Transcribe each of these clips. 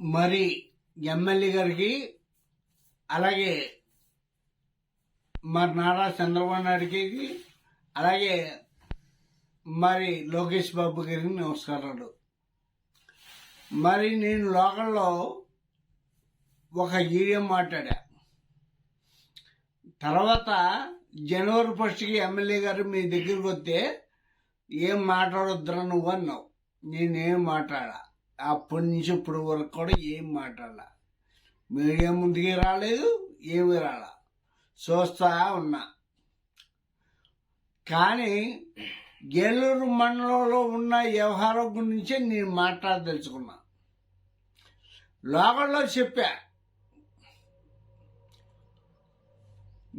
మరి ఎమ్మెల్యే గారికి అలాగే మరి నారా చంద్రబాబు నాయుడికి అలాగే మరి లోకేష్ బాబు గారికి నమస్కారాలు. మరి నేను లోకల్లో ఒక ఈడియం మాట్లాడా. తర్వాత జనవరి ఫస్ట్కి ఎమ్మెల్యే గారు మీ దగ్గరికి వస్తే ఏం మాట్లాడొద్దురా నువ్వు అన్నావు. నేనేం మాట్లాడా. అప్పటి నుంచి ఇప్పటి వరకు కూడా ఏం మాట్లాడాల. మీడియా ముందుకి రాలేదు ఏమీ రాలా. చూస్తా ఉన్నా. కానీ ఏలూరు మండలంలో ఉన్న వ్యవహారం గురించే నేను మాట్లాడదలుచుకున్నా లోకల్లో చెప్పా.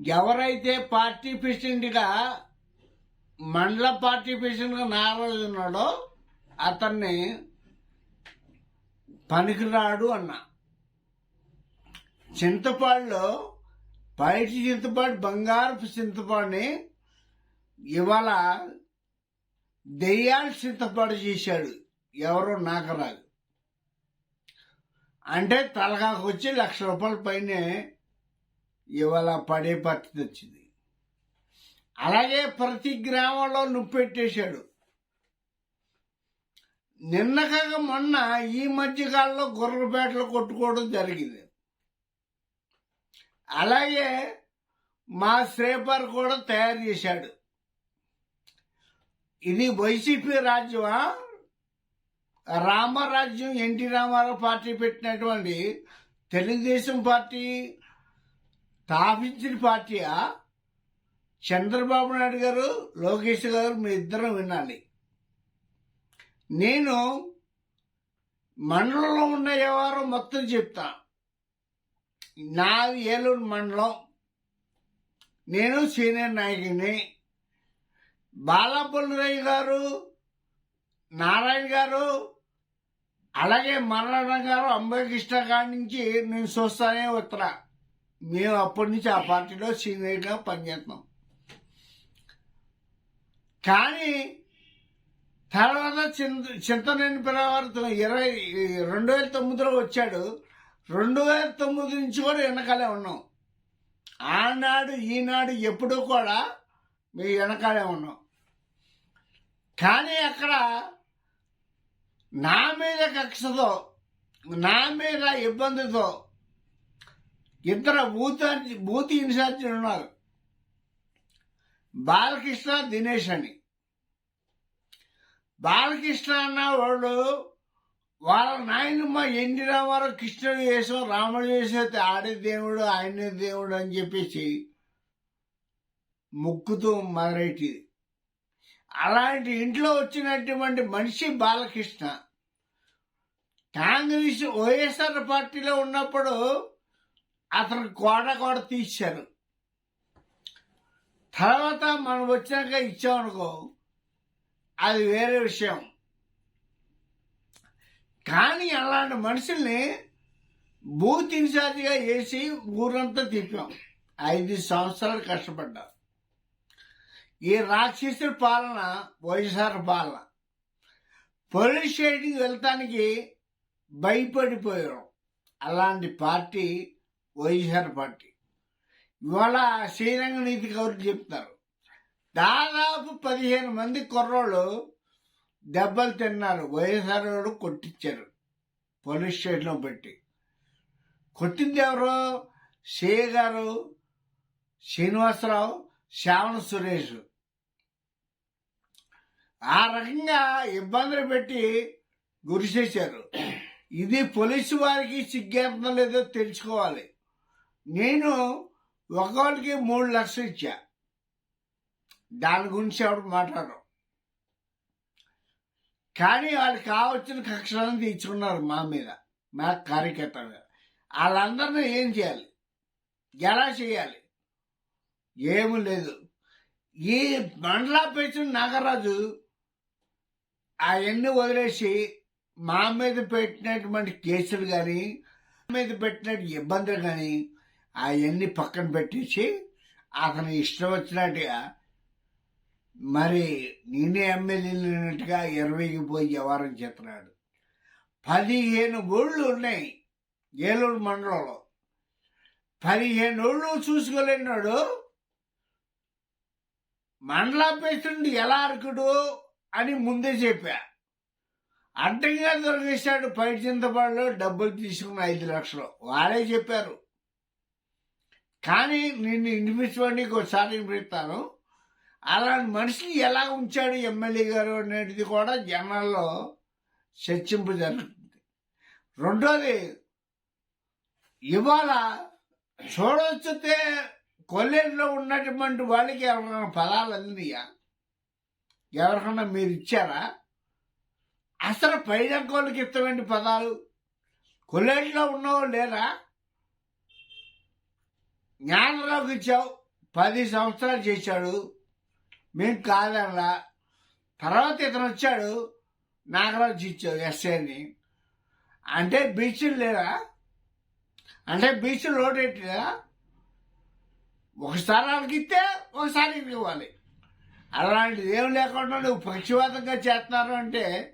ఎవరైతే పార్టీ ప్రెసిడెంట్గా మండల పార్టీ ప్రెసిడెంట్గా నారాజు ఉన్నాడో అతన్ని పనికిరాడు అన్న. చింతపాడులో బయట చింతపాడు బంగారపు చింతపాడుని ఇవాళ దెయ్యాలు చింతపాడు చేశాడు. ఎవరో నాకరాదు అంటే తలకాకు వచ్చి లక్ష రూపాయల పైనే ఇవాళ పడే పరిస్థితి వచ్చింది. అలాగే ప్రతి గ్రామంలో నువ్వు పెట్టేశాడు నిన్న మొన్న ఈ మధ్యకాలంలో గొర్రెపేటలు కొట్టుకోవడం జరిగింది. అలాగే మా స్లేపర్ కూడా తయారు చేశాడు. ఇది వైసీపీ రాజ్యమా? రామరాజ్యం ఎన్టీ రామారావు పార్టీ పెట్టినటువంటి తెలుగుదేశం పార్టీ స్థాపించిన పార్టీయా? చంద్రబాబు నాయుడు గారు లోకేష్ గారు మీ ఇద్దరం వినాలి. నేను మండలంలో ఉన్న వ్యవహారం మొత్తం చెప్తా. నాది ఏలూరు మండలం. నేను సీనియర్ నాయకుని బాలాపల్లిరాయ్ గారు నారాయణ గారు అలాగే మరణ గారు అంబేకృష్ణ గారి నుంచి నేను చూస్తానే ఉత్తరా మేము అప్పటి నుంచి ఆ పార్టీలో సీనియర్గా పనిచేస్తాం. కానీ తర్వాత చింత చింతనేని పిల్లవారితో ఇరవై రెండు వేల తొమ్మిదిలో వచ్చాడు. రెండు వేల తొమ్మిది నుంచి కూడా వెనకాలే ఉన్నాం. ఆనాడు ఈనాడు ఎప్పుడూ కూడా మీ వెనకాలే ఉన్నాం. కానీ అక్కడ నా మీద కక్షతో నా మీద ఇబ్బందితో ఇద్దరు బూత్ బూత్ ఇన్ఛార్జీలు ఉన్నారు. బాలకృష్ణ దినేష్ అని. బాలకృష్ణ అన్న వాళ్ళు వాళ్ళ నాయనమ్మ ఎన్ని రామారావు కృష్ణుడు వేసాం రాముడు వేసేస్తే ఆడే దేవుడు ఆయనే దేవుడు అని చెప్పేసి ముక్కుతూ మొదలెట్టింది అలాంటి ఇంట్లో వచ్చినటువంటి మనిషి బాలకృష్ణ. కాంగ్రెస్ వైఎస్ఆర్ పార్టీలో ఉన్నప్పుడు అతను కోట కూడా తీశారు. తర్వాత మనం వచ్చాక ఇచ్చామనుకో అది వేరే విషయం. కానీ అలాంటి మనుషుల్ని బూత్ ఇన్ఛార్జిగా వేసి ఊరంతా తిప్పాం. ఐదు సంవత్సరాలు కష్టపడ్డా. ఈ రాక్షసుడి పాలన వైఎస్ఆర్ పాలన. పోలీస్ స్టేషన్కి వెళ్తానికి భయపడిపోయాం. అలాంటి పార్టీ వైఎస్ఆర్ పార్టీ. ఇవాళ శ్రీరంగ నీతి కౌరు చెప్తారు. దాదాపు పదిహేను మంది కుర్రోళ్ళు దెబ్బలు తిన్నారు. వైఎస్ఆర్ వాడు కొట్టించారు. పోలీస్ స్టేషన్లో పెట్టి. కొట్టింది ఎవరు? సే గారు శ్రీనివాసరావు శ్రావణ సురేష్. ఆ రకంగా ఇబ్బందులు పెట్టి గురి చేశారు. ఇది పోలీసు వారికి సిగ్గేతం లేదో తెలుసుకోవాలి. నేను ఒకరికి మూడు లక్షలు ఇచ్చా. దాని గురించి ఎవరు మాట్లాడరు. కానీ వాళ్ళు కావచ్చిన కక్షలను తీర్చుకున్నారు మా మీద మా కార్యకర్త మీద. వాళ్ళందరినీ ఏం చేయాలి? ఎలా చేయాలి? ఏమీ లేదు. ఈ మండలా పేచిన నాగరాజు అవన్నీ వదిలేసి మా మీద పెట్టినటువంటి కేసులు కానీ మీద పెట్టినట్టు ఇబ్బందులు కానీ అవన్నీ పక్కన పెట్టేసి అతను ఇష్టం వచ్చినట్టుగా మరి నేనే ఎమ్మెల్యేలున్నట్టుగా ఇరవైకి పోయి వ్యవహారం చేస్తున్నాడు. పదిహేను గోళ్ళు ఉన్నాయి ఏలూరు మండలంలో. పదిహేను ఓళ్ళు చూసుకోలేనాడు మండల ప్రెసిడెంట్ ఎలా అరకుడు అని ముందే చెప్పా. అడ్డంగా దొరికేశాడు పైడి చింతపాడులో డబ్బులు తీసుకున్న ఐదు లక్షలు. వారే చెప్పారు. కానీ నిన్ను వినిపించమని ఒకసారి వినిపిస్తాను అలాంటి మనిషిని ఎలా ఉంచాడు ఎమ్మెల్యే గారు అనేది కూడా జనాల్లో చర్చింపు జరుగుతుంది. రెండోది ఇవాళ చూడొచ్చితే కొల్లేరులో ఉన్నటువంటి వాళ్ళకి ఎవరికైనా పదాలు అందినయా? ఎవరికన్నా మీరు ఇచ్చారా? అసలు పైదంకోళ్ళకి ఇష్టమైన పదాలు? కొల్లేరులో ఉన్నవాళ్ళు లేరా? జ్ఞానరావుకి ఇచ్చావు పది సంవత్సరాలు చేశాడు మేము కాదనలా. తర్వాత ఇతను వచ్చాడు నాగరాజు ఇచ్చాడు ఎస్ఐని. అంటే బీచ్లు లేవా? అంటే బీచ్లు రోడేట్లా ఒకసారి వాళ్ళకి ఇస్తే ఒకసారి ఇవ్వాలి. అలాంటిది ఏం లేకుండా నువ్వు పక్షవాతంగా చేస్తున్నారు అంటే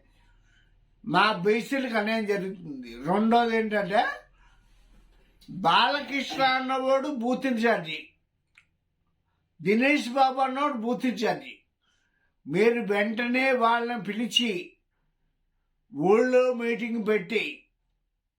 మా బీసీలకు అన్యాయం జరుగుతుంది. రెండోది ఏంటంటే బాలకృష్ణ అన్నవాడు బూత్ ఇన్ఛార్జి. దినేష్ బాబు అన్నోడు బూత్ మీరు వెంటనే వాళ్ళని పిలిచి ఊళ్ళో మీటింగ్ పెట్టి